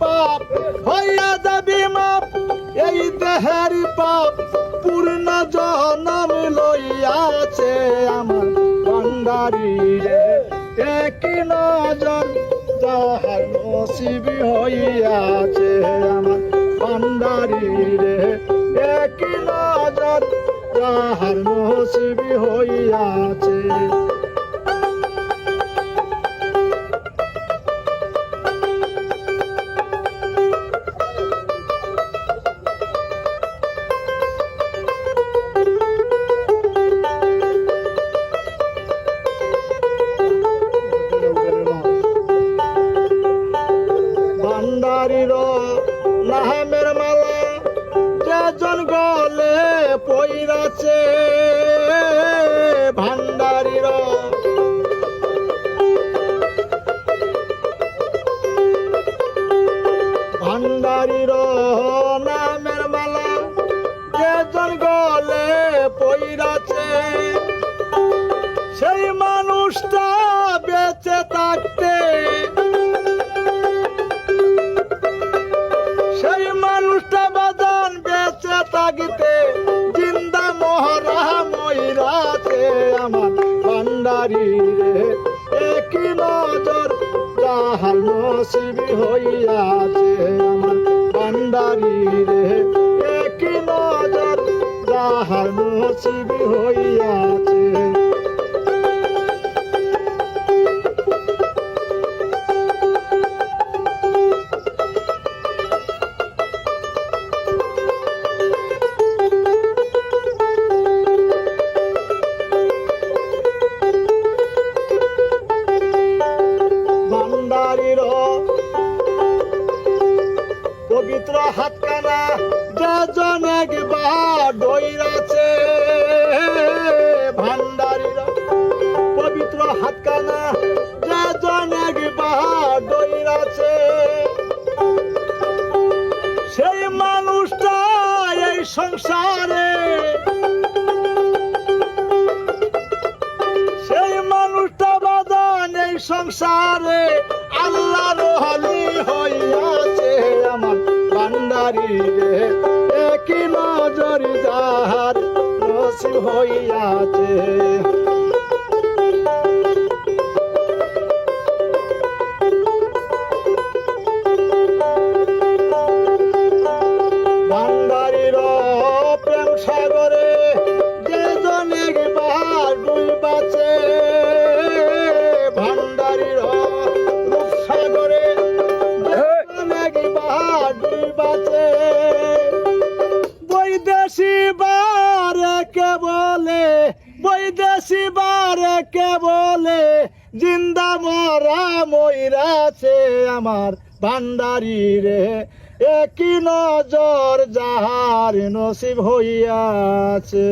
পাপ হইয়া যাবি মাপ, এই দেহের পাপ পূর্ণ জনম লইয়াছে আমার ভান্ডারি রে। এক নজর যাহার নসিব হইয়াছে আমার ভান্ডারি রে। এক নজর যাহার নসিব হইয়াছে ভান্ডারির নাহামের মালা যেজন গলে পইরাছে ভান্ডারির। ভান্ডারির নামের মালা যেজন গলে পইরাছে, সেই মানুষটা থাকিতে জিন্দা মহারা ময়রাতে আমার ভান্ডারি রে। একই নজর তাহার নসিবি হইয়াছে আমার ভান্ডারি রে। একই নজর তাহার নসিবি হইয়াছে পবিত্র হাতখানা যেজন একবার ডইরাছে। ভান্ডারির পবিত্র হাতখানা যেজন একবার ডইরাছে। সেই মানুষটা এই সংসারে, সেই মানুষটা বাদান এই সংসারে আল্লাহ রহলি হইয়াছে আমার ভান্ডারি রে একই নজর যাহার নসিব হইয়াছে। সাগরে যে জনেক বাহার ডুইবাছে ভান্ডারির কে বলে? বৈদেশি বারে কে বলে? জিন্দা মরা ময়রাছে আমার ভান্ডারি রে। একই নজর যাহার নসিব হইয়াছে।